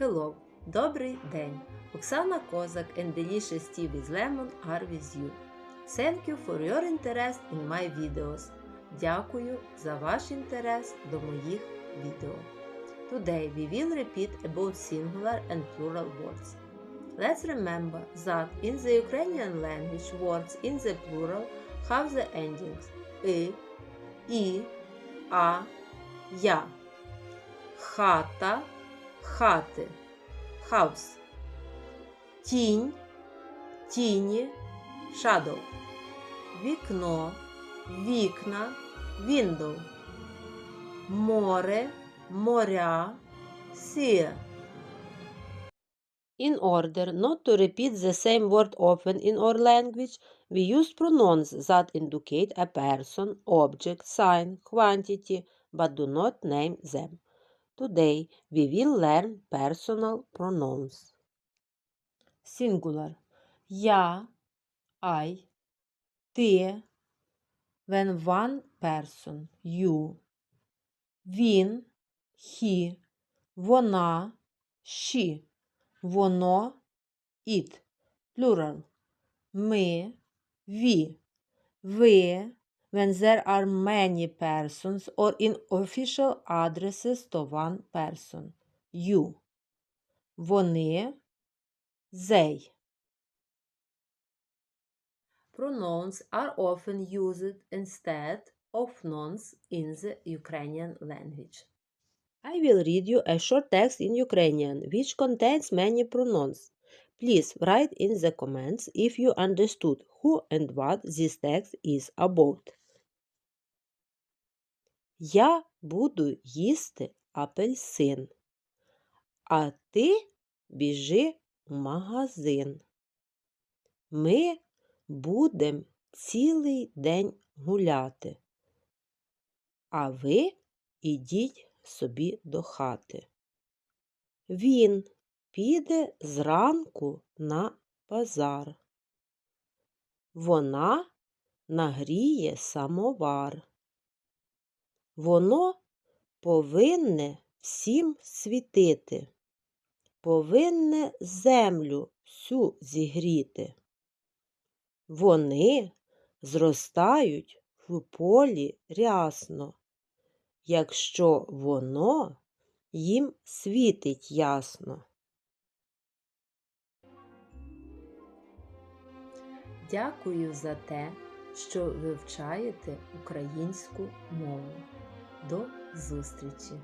Hello, добрий день. Оксана Козак and delicious tea with lemon are with you. Thank you for your interest in my videos. Дякую за ваш інтерес до моїх відео. Today we will repeat about singular and plural words. Let's remember that in the Ukrainian language words in the plural have the endings и, і, а, я. Хата, хати, house. Тінь, тіні, shadow. Вікно, вікна, window. Море, моря, sea. In order not to repeat the same word often in our language, we use pronouns that indicate a person, object, sign, quantity, but do not name them. Today we will learn personal pronouns. Singular. Я, I, ти, when one person, you. Він, he, вона, she. Воно, it. Plural. Ми, we. Ви, when there are many persons or in official addresses to one person. You. Вони, they. Pronouns are often used instead of nouns in the Ukrainian language. I will read you a short text in Ukrainian which contains many pronouns. Please write in the comments if you understood who and what this text is about. Я буду їсти апельсин, а ти біжи в магазин. Ми будем цілий день гуляти, а ви ідіть собі до хати. Він піде зранку на базар. Вона нагріє самовар. Воно повинне всім світити, повинне землю всю зігріти. Вони зростають в полі рясно, якщо воно їм світить ясно. Дякую за те, що вивчаєте українську мову. До зустрічі!